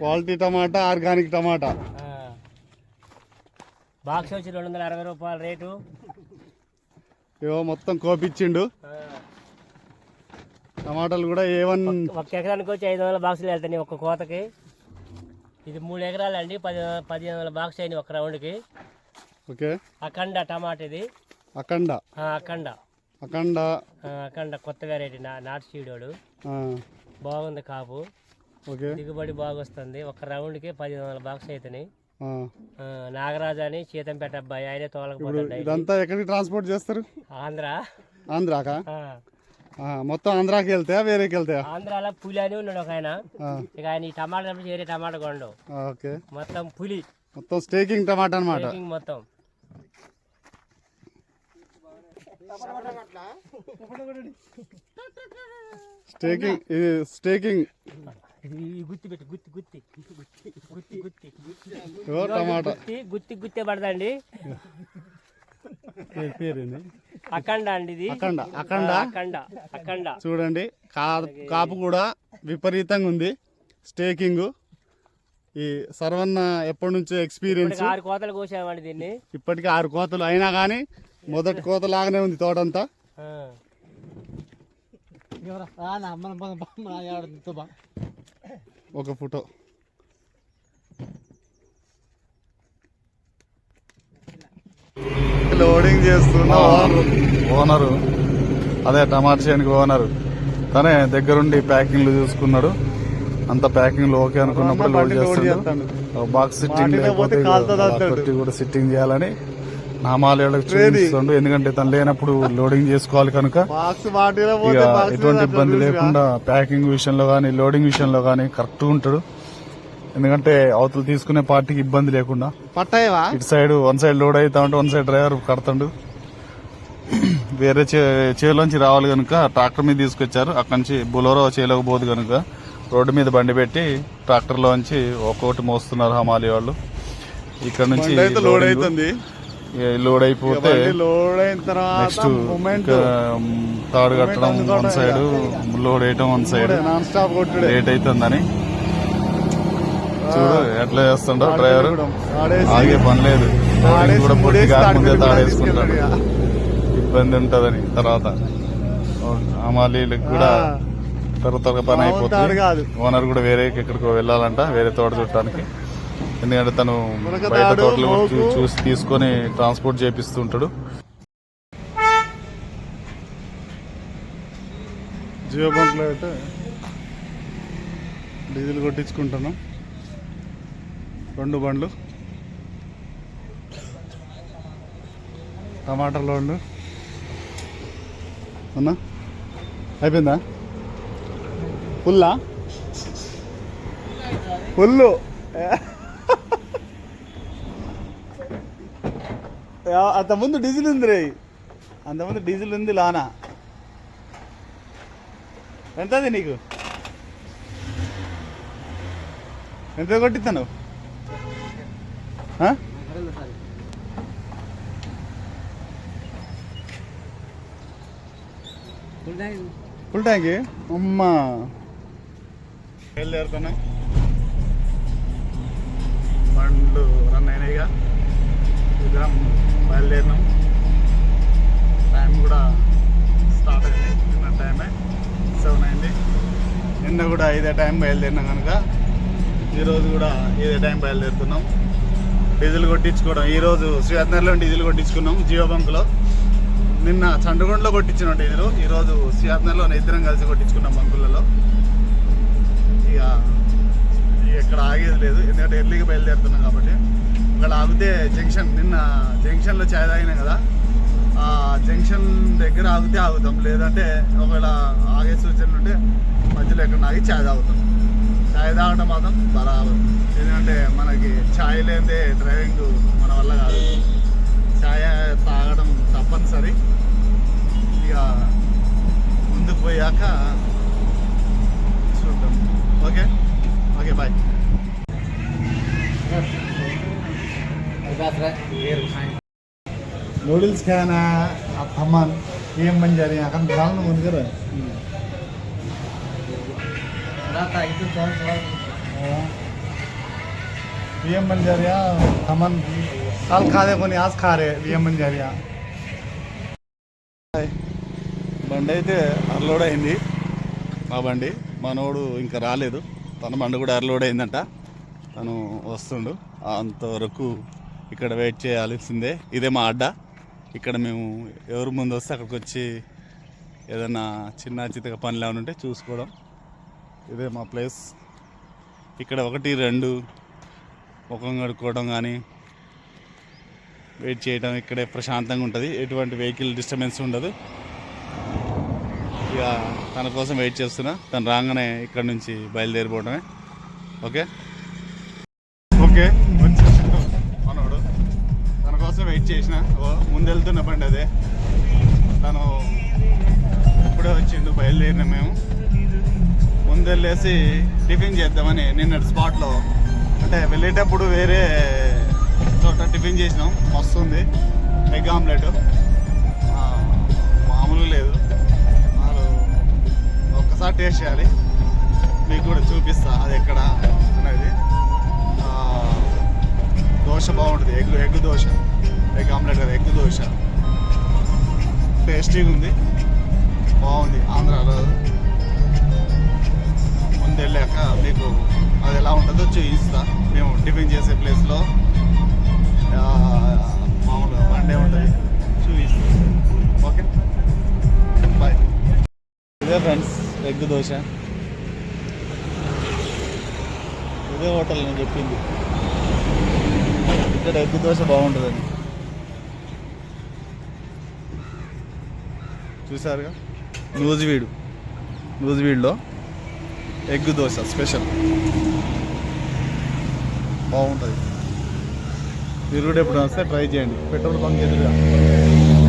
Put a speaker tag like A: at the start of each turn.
A: Quality tomato organic tomato.
B: Box వచ్చి రెండు వందల అరవై రూపాయల రేటు.
A: ఏవో మొత్తం కోపిచ్చిండు. టమాటాలు కూడా ఏ వన్
B: ఒక ఎకరానికి వచ్చి ఐదు వందల బాక్సులు వెళ్తాయి ఒక్క కోతకి. ఇది మూడు ఎకరాలు అండి పది పదిహేను వందల బాక్స్ అయినాయి ఒక రౌండ్కి.
A: ఓకే.
B: అఖండ టమాటా ఇది.
A: అఖండ.
B: అఖండ.
A: అఖండ.
B: అఖండ కొత్త వెరైటీ నా నాటు సీడోడు బాగుంది కాపు.
A: ఓకే.
B: దిగుబడి బాగా వస్తుంది ఒక రౌండ్కి పదిహేను వందల బాక్స్ అవుతున్నాయి నాగరాజు అని సీతంపేట అబ్బాయి ఆయనే తోలకపోతాడు
A: ఇదంతా ఎక్కడికి ట్రాన్స్పోర్ట్ చేస్తారు?
B: ఆంధ్ర.
A: ఆంధ్రాకా? మొత్తం ఆంధ్రాకి వెళ్తాయా వేరేకి వెళ్తాయా?
B: ఆంధ్రాలో పులి అని ఉన్నాడు ఒక ఆయన. ఇక ఆయన ఈ టమాటా వేరే టమాటా కొండు.
A: ఓకే.
B: మొత్తం పులి.
A: మొత్తం స్టేకింగ్ టమాటా అనమాట
B: మొత్తం.
A: స్టేకింగ్ ఇది స్టేకింగ్
B: గుత్తి పెట్టి గుత్తి గుత్తి గుత్తి గుత్తి గుత్తి
A: టమాటా.
B: గుత్తి గుత్తి గుత్తే పడదండి.
A: పేరు పేరేంది?
B: అఖండ అండి ఇది.
A: అఖండ అఖండ.
B: అఖండ అఖండ.
A: చూడండి కా కాపు కూడా విపరీతంగా ఉంది. స్టేకింగ్ ఈ సర్వన్న ఎప్పటి నుంచో ఎక్స్పీరియన్స్
B: ఆరు కోతలు కోసామండి దీన్ని.
A: ఇప్పటికి ఆరు కోతలు అయినా కానీ మొదటి కోత లాగానే ఉంది తోటంతా.
B: ఆ.
A: ఒక ఫోటో. లోడింగ్ చేస్తున్న ఓనరు అదే టమాటా చేనికి ఓనరు తనే దగ్గరుండి ప్యాకింగ్లు చూసుకున్నాడు. అంత ప్యాకింగ్లు ఓకే అనుకున్నప్పుడు లోడ్ చేస్తాడు. బాక్స్ సిట్టింగ్ లేకపోతే కూడా సిట్టింగ్ చేయాలని నామాలేళ్ళకి చూపిస్తుండు. ఎందుకంటే తను లేనప్పుడు లోడింగ్ చేసుకోవాలి కనుక. ఎటువంటి ఇబ్బంది లేకుండా ప్యాకింగ్ విషయంలో కానీ లోడింగ్ విషయంలో కానీ కరెక్ట్ ఉంటాడు. ఎందుకంటే అవతలు తీసుకునే పార్టీకి ఇబ్బంది లేకుండా. ఇటు సైడ్ వన్ సైడ్ లోడ్ అవుతా ఉంటే వన్ సైడ్ డ్రైవర్ కడతాడు. వేరే చేలోంచి రావాలి కనుక ట్రాక్టర్ మీద తీసుకొచ్చారు. అక్కడి నుంచి బులోరో చేలోకి పోదు కనుక రోడ్డు మీద బండి పెట్టి ట్రాక్టర్లోంచి ఒక్కొక్కటి మోస్తున్నారు హమాలి వాళ్ళు. ఇక్కడ నుంచి
C: లోడ్. అవుతుంది.
A: లోడ్ అయిపోతే
C: లోడ్ అయిన తర్వాత మూమెంట్
A: తాడు కట్టడం వన్ సైడ్ లోడ్ వేయటం one side
C: non stop
A: late అవుతుందని చూడు ఎట్లా చేస్తుండో డ్రైవర్ ఆగే పని లేదు. కూడా పూర్తి కాకముందే తాడేసుకుంటాడు. ఇబ్బంది ఉంటదని తర్వాత. అమాలీలకు కూడా త్వర త్వరగా పని అయిపోతుంది. ఓనర్ కూడా వేరే ఎక్కడికో వెళ్ళాలంట వేరే తోట చుట్టానికి ఎందుకంటే తను బయట తోటలు. చూసి తీసుకొని ట్రాన్స్పోర్ట్ చేపిస్తుంటాడు జియో బంక్లో అయితే డీజిల్ కొట్టించుకుంటున్నాం రెండు బండ్లు. టమాటా లోన్లు అన్నా అయిపోయిందా? ఫుల్లా ఫుల్లు అంత ముందు డీజిల్ ఉంది రే. అంత ముందు డీజిల్ ఉంది లానా. ఎంతది నీకు? ఎంత కొట్టిస్తాను ఫుల్ ట్యాంక్ అమ్మా. బయలుదేరుతున్నాం బండ్లు రన్ అయినాయిగా. ఇద్దరం బయలుదేరినాం. టైం కూడా స్టార్ట్ అయింది. నిన్న టైమే సెవెన్ అయింది. నిన్న కూడా ఇదే టైం బయలుదేరినాం కనుక. ఈరోజు కూడా ఇదే టైం బయలుదేరుతున్నాం. డీజిల్ కొట్టించుకోవడం. ఈరోజు సుయాత్నగర్లో డీజిల్ కొట్టించుకున్నాం జియో బంక్లో. నిన్న చండగొండలో కొట్టించిన డీజిల్. ఈరోజు శ్రీహత్నర్లో ఇద్దరం కలిసి కొట్టించుకున్నాం బంకులలో. అదే జంక్షన్ నిన్న జంక్షన్లో చాయ్ తాగినాం కదా ఆ జంక్షన్ దగ్గర ఆగితే ఆగుతాం. లేదంటే ఒకవేళ ఆగే సూచనలు ఉంటే మధ్యలో ఎక్కడ ఆగి చాయ్ తాగుతాం. చాయ్ తాగడం మాత్రం బరాబర్. ఎందుకంటే మనకి ఛాయ్ లేదే డ్రైవింగ్ మన వల్ల కాదు. ఛాయ్ తాగడం తప్పనిసరి. ఇక ముందుకు పోయాక
C: ನೂಡಲ್ಸ್ కానా ಆ ತಮ್ಮನ್ ಏನು అక్కడ ಯಾಕಂದ್ರೆ ಭಾಳ ಮುಂದಿರ ఏం పని చేయా తమన్ కాల్ కాదే కొని ఆస్ కారే ఏం పని చేయా బండి అయితే అర్లోడ్ అయింది మా బండి మనోడు ఇంకా రాలేదు తన బండి కూడా అర్లోడ్ అయిందంట తను వస్తుండు అంతవరకు ఇక్కడ వెయిట్ చేయాల్సిందే ఇదే మా అడ్డా ఇక్కడ మేము ఎవరు ముందు వస్తే అక్కడికి వచ్చి ఏదైనా చిన్న చితక పనులు ఏమైనా ఉంటే చూసుకోవడం. ఇదే మా ప్లేస్. ఇక్కడ ఒకటి రెండు ముఖం కడుక్కోవడం కానీ వెయిట్ చేయడం ఇక్కడే ప్రశాంతంగా ఉంటుంది. ఎటువంటి వెహికల్ డిస్టర్బెన్స్ ఉండదు. ఇక తన కోసం వెయిట్ చేస్తున్నా. తను రాగానే ఇక్కడ నుంచి బయలుదేరిపోవడమే. Okay okay? చేసిన ఓ బండి అదే. తను ఇప్పుడే వచ్చిండు బయలుదేరిన మేము. ముందెళ్ళేసి టిఫిన్ చేద్దామని నిన్న స్పాట్లో అంటే వెళ్ళేటప్పుడు వేరే చోట టిఫిన్ చేసినాం. వస్తుంది ఎగ్ ఆమ్లెట్. మామూలు లేదు. వాళ్ళు ఒక్కసారి టేస్ట్ చేయాలి. మీకు కూడా చూపిస్తా అది ఎక్కడ అనేది దోశ బాగుంటుంది egg egg dosa. Egg omelette కదా ఎగ్ దోశ. టేస్టీగా ఉంది. బాగుంది ఆంధ్రాలో ముందు వెళ్ళాక మీకు అది ఎలా ఉంటుందో చూపిస్తా. మేము టిఫిన్ చేసే ప్లేస్లో మామూలుగా వన్ డే ఉంటుంది. చూపిస్తా. ఓకే? బాయ్ ఇదే ఫ్రెండ్స్ ఎగ్ దోశ. ఇదే హోటల్ నేను చెప్పింది. ఇక్కడ ఎగ్ దోశ బాగుంటుందండి చూసారుగా? నూజివీడు. నూజివీడులో ఎగ్ దోశ స్పెషల్. బాగుంటుంది. మీరు కూడా ఎప్పుడు వస్తే ట్రై చేయండి. పెట్రోల్ బంక్ ఎదురుగా.